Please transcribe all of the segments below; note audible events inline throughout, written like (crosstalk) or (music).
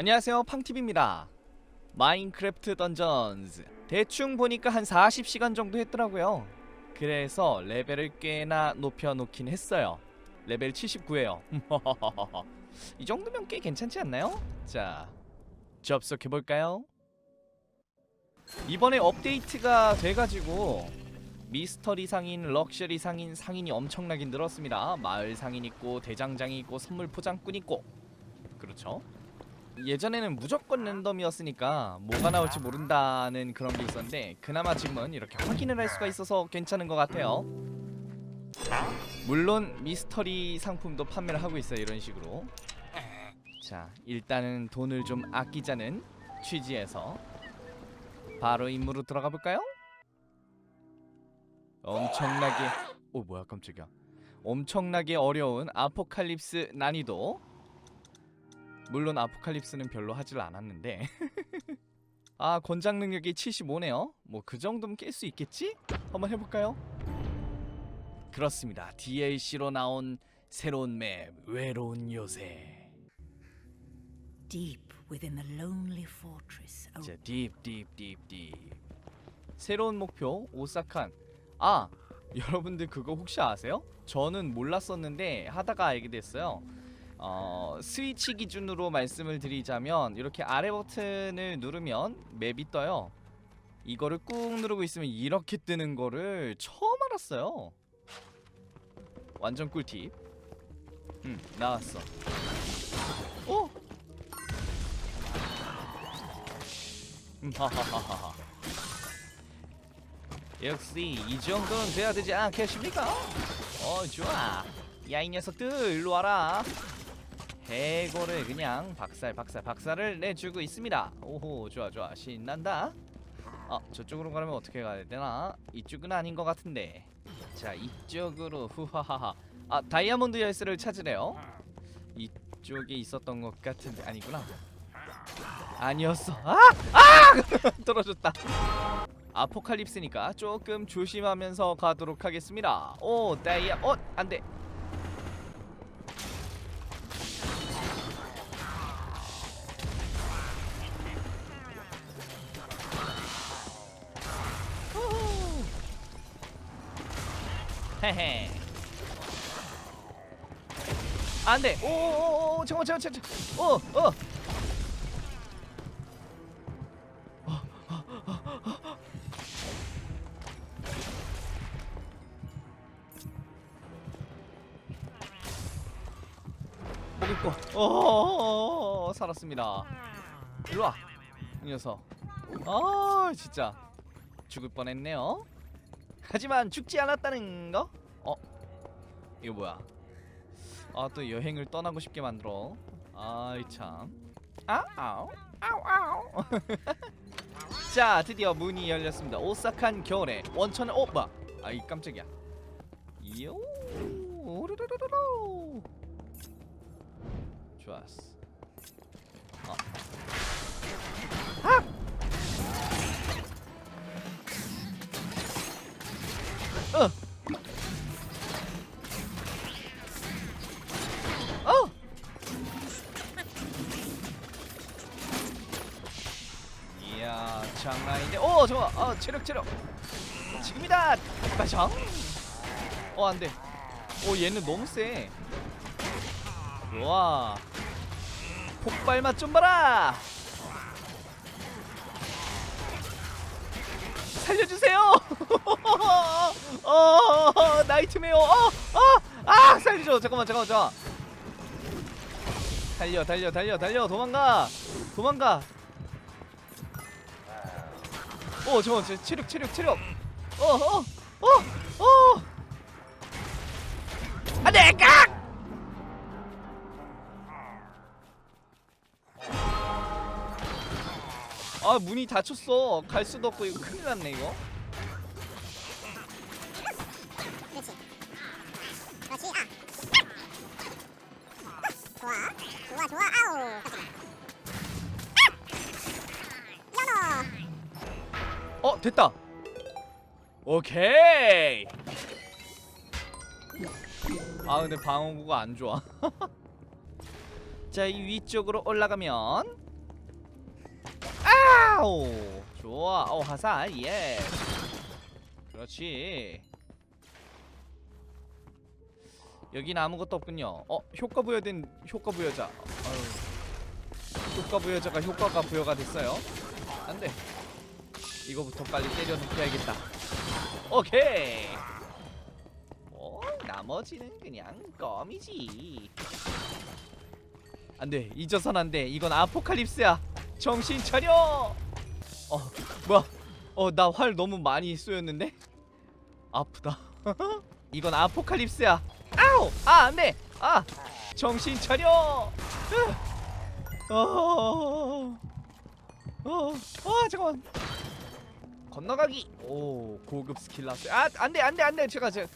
안녕하세요 팡TV입니다. 마인크래프트 던전즈. 대충 보니까 한 40시간 정도 했더라고요. 그래서 레벨을 꽤나 높여놓긴 했어요. 레벨 79에요. (laughs) 이 정도면 꽤 괜찮지 않나요? 자 접속해볼까요? 이번에 업데이트가 돼가지고 미스터리 상인, 럭셔리 상인, 상인이 엄청나게 늘었습니다. 마을 상인 있고 대장장이 있고 선물 포장꾼 있고. 그렇죠 예전에는 무조건 랜덤이었으니까 뭐가 나올지 모른다는 그런 게 있었는데 그나마 지금은 이렇게 확인을 할 수가 있어서 괜찮은 것 같아요. 물론 미스터리 상품도 판매를 하고 있어요 이런 식으로. 자 일단은 돈을 좀 아끼자는 취지에서 바로 임무로 들어가 볼까요? 엄청나게 오 뭐야 깜짝이야 엄청나게 어려운 아포칼립스 난이도 물론 아포칼립스는 별로 하질 않았는데. (laughs) 아 권장 능력이 75네요. 뭐 그 정도면 깰 수 있겠지? 한번 해볼까요? 그렇습니다. DLC로 나온 새로운 맵 외로운 요새. Deep within the lonely fortress, a 자 딥딥딥딥 새로운 목표 오사칸. 아 (laughs) 여러분들 그거 혹시 아세요? 저는 몰랐었는데 하다가 알게 됐어요 어, 스위치 기준으로 말씀을 드리자면 이렇게 아래 버튼을 누르면 맵이 떠요. 이거를 꾹 누르고 있으면 이렇게 뜨는 거를 처음 알았어요. 완전 꿀팁. 음, 나왔어. 어? 음. 역시 이 정도는 돼야 되지 않겠습니까? 어, 좋아. 야, 이 녀석들 일로 와라. 해골을 그냥 박살 박살 박살을 내주고 있습니다. 오호 좋아 좋아 신난다. 아 저쪽으로 가려면 어떻게 가야 되나? 이쪽은 아닌 것 같은데. 자 이쪽으로 후하하하. 아 다이아몬드 열쇠를 찾으래요. 이쪽에 있었던 것 같은데 아니구나. 아니었어. 아! 아! (laughs) 떨어졌다. 아포칼립스니까 조금 조심하면서 가도록 하겠습니다. 오 다이아 어 안돼. 헤헤. 안돼. 오오오 잠깐 잠깐 잠깐. 어 어. 목 있고. 어 살았습니다. 일로 와. 이 녀석. 아 진짜 죽을 뻔했네요. 하지만 죽지 않았다는 거? 어? 이거 뭐야? 아 또 여행을 떠나고 싶게 만들어. 아이 참. 아우 아우 아우. 자 드디어 문이 열렸습니다. 오싹한 겨울에 원천을 오빠. 아이 깜짝이야. 요. 좋았어. 어. 어. 어. 이야 장난인데. 오 좋아. 어 체력 체력. 지금이다. 빠샹. 어 안돼. 오 얘는 너무 세. 좋아. 폭발 맛 좀 봐라. 살려주세요. (laughs) 어, 나이트메어. 어, 어, 아, 살려줘. 잠깐만, 잠깐만, 잠깐. 달려, 달려, 달려, 달려. 도망가, 도망가. 어, 잠깐, 만 체력, 체력, 체력. 어, 어, 어, 어. 안돼, 깍. 아 문이 닫혔어 갈 수도 없고 이거 큰일 났네 이거 됐다. 오케이. 아 근데 방어구가 안 좋아. (laughs) 자 이 위쪽으로 올라가면. 아우! 좋아. 어 화살. 예. 그렇지. 여긴 아무것도 없군요. 어 효과 부여된 효과 부여자. 아유. 효과 부여자가 효과가 부여가 됐어요. 안돼 이거부터 빨리 때려 눕혀야겠다 오케이 뭐 나머지는 그냥 껌이지 안돼 잊어선 안돼 이건 아포칼립스야 정신 차려 어 뭐야 어나 활 너무 많이 쏘였는데 아프다 이건 아포칼립스야 아우 아 안돼 아 정신 차려 으. 어, 어, 어, 잠깐만. 건너가기. 오, 고급 스킬 나왔어요. 아, 안돼, 안돼, 안돼. 제가 제가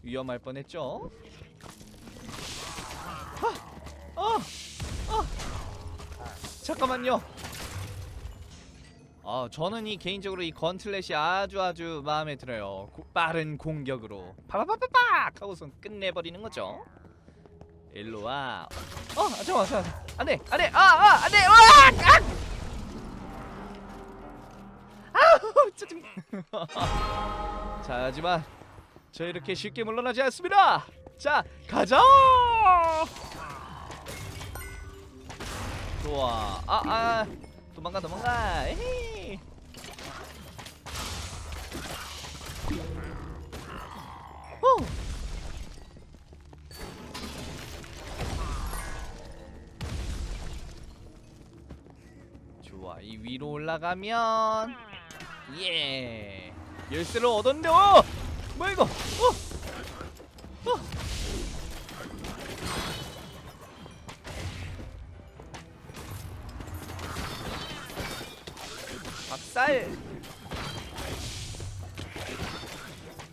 위험할 뻔했죠. 아, 어, 어. 잠깐만요. 아, 저는 이 개인적으로 이 건틀렛이 아주 아주 마음에 들어요. 고- 빠른 공격으로 파파파파팍 하고선 끝내버리는 거죠. 일로 와. 어, 아, 잠깐만, 잠깐만. 안돼, 안돼, 아, 아, 안돼, 와, 아! 아 (laughs) 자, 하지만 저 이렇게 쉽게 물러나지 않습니다. 자, 가자. 좋아. 아, 아, 도망가, 도망가. 에헤이. 후. 좋아 이 위로 올라가면 예. 열쇠를 얻었는데 어! 뭐야 이거? 어! 어. 박살!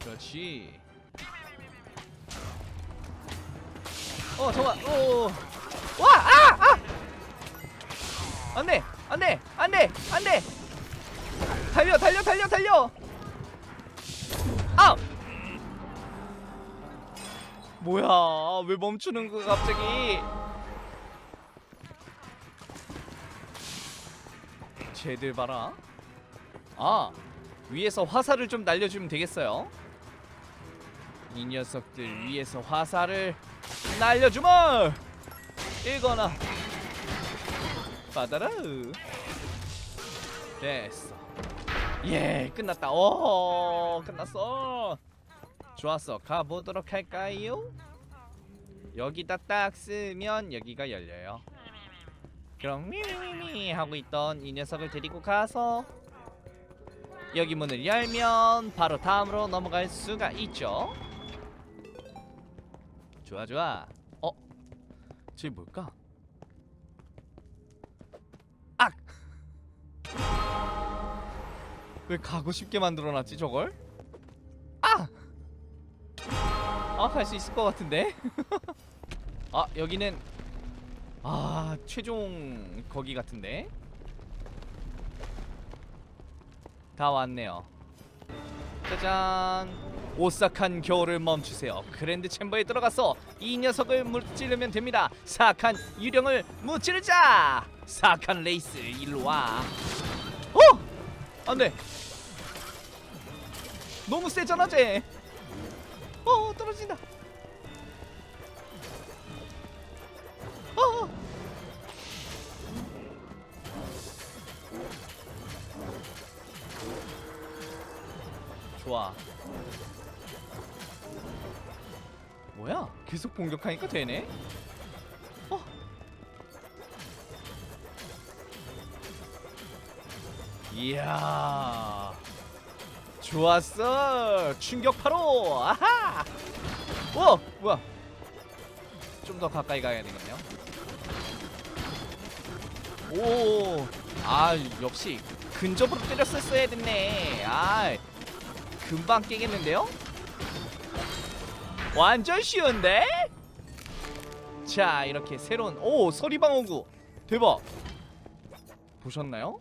그렇지. 어 잠깐 어와아 아! 안 돼 안 돼 안 돼 안 돼 달려 달려 달려 달려! 아 뭐야 왜 멈추는 거 갑자기? 쟤들 봐라. 아 위에서 화살을 좀 날려주면 되겠어요. 이 녀석들 위에서 화살을 날려주마! 일거나. 받아라 됐어 예 끝났다. 오 끝났어. 좋았어. 가보도록 할까요? 여기다 딱 쓰면 여기가 열려요. 그럼 미미미미 하고 있던 이 녀석을 데리고 가서 여기 문을 열면 바로 다음으로 넘어갈 수가 있죠. 좋아 좋아. 어? 저기 뭘까? 왜 가고 싶게 만들어놨지 저걸? 아! 아 갈 수 있을 것 같은데? (laughs) 아 여기는 아 최종 거기 같은데? 다 왔네요 짜잔 오싹한 겨울을 멈추세요 그랜드 챔버에 들어가서 이 녀석을 무찌르면 됩니다 사악한 유령을 무찌르자 사악한 레이스 일로와 어! 안돼 너무 세잖아 쟤 어, 떨어진다. 어. 좋아. 뭐야? 계속 공격하니까 되네. 이야. 좋았어. 충격파로. 아하. 오 뭐야? 좀 더 가까이 가야 되겠네요. 오 아 역시 근접으로 때렸었어야 됐네. 아 금방 깨겠는데요? 완전 쉬운데? 자 이렇게 새로운 오 서리방어구. 대박. 보셨나요?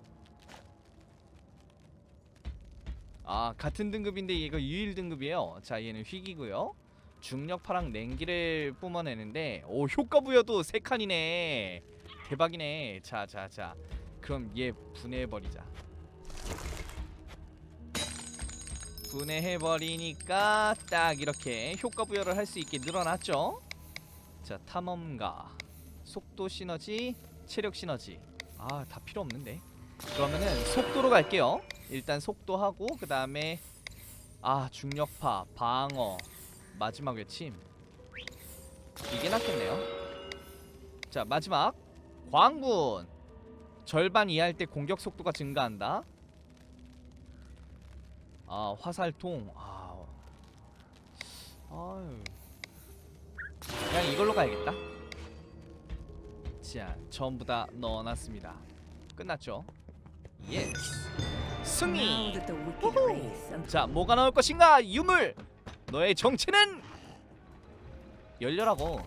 아 같은 등급인데 얘가 유일 등급이에요. 자 얘는 휘기고요. 중력 파랑 냉기를 뿜어내는데 오 효과 부여도 세 칸이네. 대박이네. 자 자 자. 그럼 얘 분해해버리자. 분해해버리니까 딱 이렇게 효과 부여를 할 수 있게 늘어났죠? 자 탐험가. 속도 시너지 체력 시너지. 아 다 필요 없는데 그러면은 속도로 갈게요. 일단 속도하고 그 다음에 아 중력파 방어 마지막 외침. 이게 낫겠네요. 자 마지막. 광분 절반 이하일 때 공격 속도가 증가한다. 아 화살통. 아 아유. 그냥 이걸로 가야겠다. 자 전부 다 넣어놨습니다. 끝났죠 예스 승리 자 뭐가 나올 것인가? 유물. 너의 정체는? 열려라고.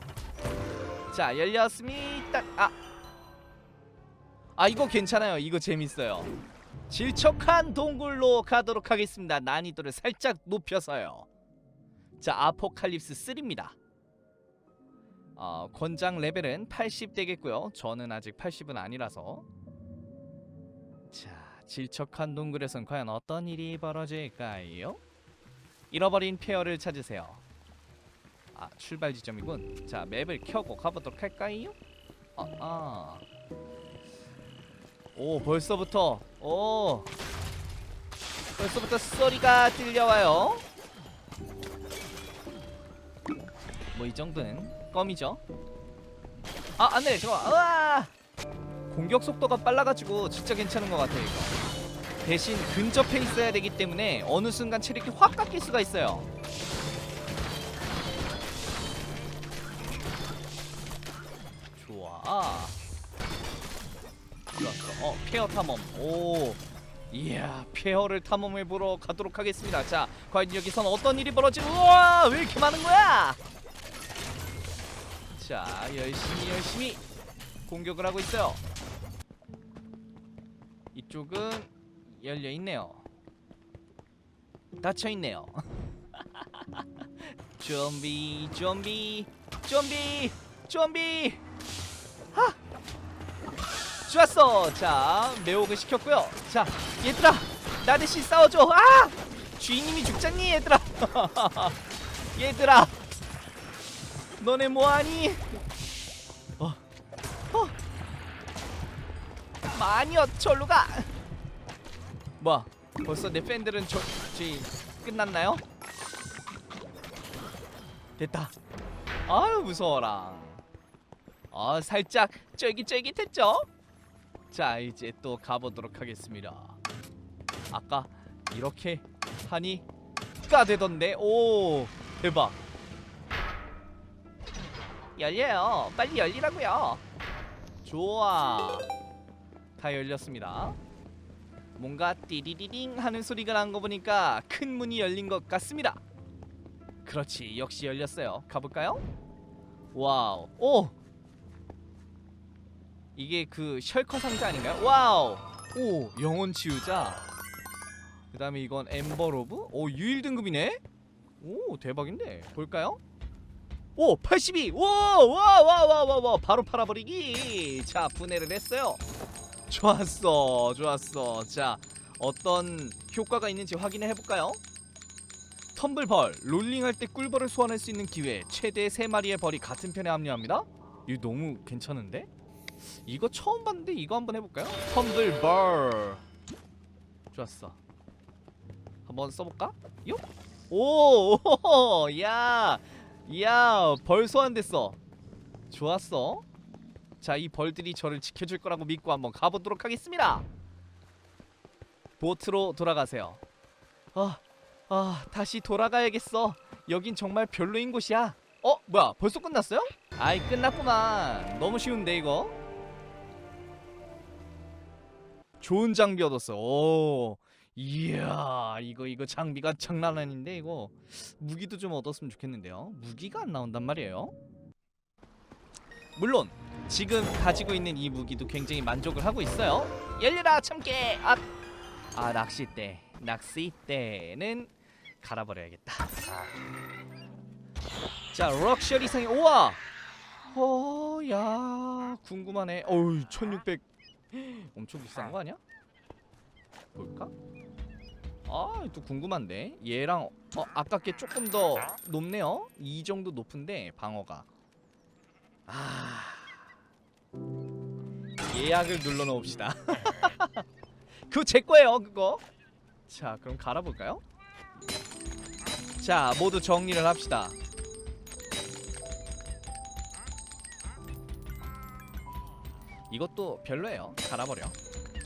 자 열렸습니다. 아. 아 이거 괜찮아요. 이거 재밌어요. 질척한 동굴로 가도록 하겠습니다. 난이도를 살짝 높여서요. 자 아포칼립스 3입니다. 어, 권장 레벨은 80 되겠고요. 저는 아직 80은 아니라서 자 질척한 동굴에선 과연 어떤 일이 벌어질까요? 잃어버린 페어를 찾으세요. 아 출발 지점이군. 자 맵을 켜고 가보도록 할까요? 아, 아. 오 벌써부터 오 벌써부터 소리가 들려와요. 뭐 이 정도는 껌이죠. 아 안 돼 잠깐. 으아! 공격 속도가 빨라가지고 진짜 괜찮은 것 같아요 이거. 대신 근접해 있어야 되기 때문에 어느 순간 체력이 확 깎일 수가 있어요. 좋아. 좋았어. 어, 페어 탐험. 오. 이야, 페어를 탐험해 보러 가도록 하겠습니다. 자, 과연 여기선 어떤 일이 벌어지? 우와, 왜 이렇게 많은 거야? 자, 열심히 열심히 공격을 하고 있어요. 이쪽은 열려 있네요. 닫혀 있네요. (laughs) 좀비, 좀비, 좀비, 좀비. 하! 좋았어. 자, 매혹을 시켰고요. 자, 얘들아, 나 대신 싸워줘. 아! 주인님이 죽잖니, 얘들아. (laughs) 얘들아, 너네 뭐하니? 마니어 절로 가. 뭐야? 벌써 내 팬들은 저 저희 끝났나요? 됐다. 아유 무서워라. 아 살짝 쫄깃쫄깃했죠? 자 이제 또 가보도록 하겠습니다. 아까 이렇게 하니 가 되던데 오 대박. 열려요. 빨리 열리라고요. 좋아. 다 열렸습니다. 뭔가 띠리리링 하는 소리가 난 거 보니까 큰 문이 열린 것 같습니다. 그렇지, 역시 열렸어요. 가볼까요? 와우, 오, 이게 그 셜커 상자 아닌가요? 와우, 오, 영혼 치유자. 그 다음에 이건 엠버로브, 오 유일 등급이네. 오 대박인데 볼까요? 오 82, 와와와와와와 바로 팔아버리기. 자 분해를 했어요. (laughs) 좋았어 좋았어. 자 어떤 효과가 있는지 확인해 볼까요? 텀블벌 롤링할 때 꿀벌을 소환할 수 있는 기회 최대 3마리의 벌이 같은 편에 합류합니다. 이거 너무 괜찮은데? 이거 처음 봤는데 이거 한번 해볼까요? 텀블벌. 좋았어. 한번 써볼까? 요오야 (laughs) 야, 벌 소환됐어. 좋았어. 자, 이 벌들이 저를 지켜줄 거라고 믿고 한번 가보도록 하겠습니다. 보트로 돌아가세요. 아, 아, 다시 돌아가야겠어. 여긴 정말 별로인 곳이야. 어, 뭐야? 벌써 끝났어요? 아이, 끝났구만. 너무 쉬운데 이거. 좋은 장비 얻었어. 오. 이야, 이거 이거 장비가 장난 아닌데 이거 무기도 좀 얻었으면 좋겠는데요. 무기가 안 나온단 말이에요. 물론 지금 가지고 있는 이 무기도 굉장히 만족을 하고 있어요. 열려라 참깨. 아, 아 낚싯대. 낚싯대는 갈아버려야겠다. 아. 자 럭셔리 상에 우와. 어, 야 궁금하네. 어우 1600 엄청 비싼 거 아니야? 볼까? 아, 또 궁금한데. 얘랑 어, 아까 게 조금 더 높네요. 이 정도 높은데 방어가. 아. 예약을 눌러 놓읍시다. (laughs) 그거 제 거예요, 그거. 자, 그럼 갈아 볼까요? 자, 모두 정리를 합시다. 이것도 별로예요. 갈아버려.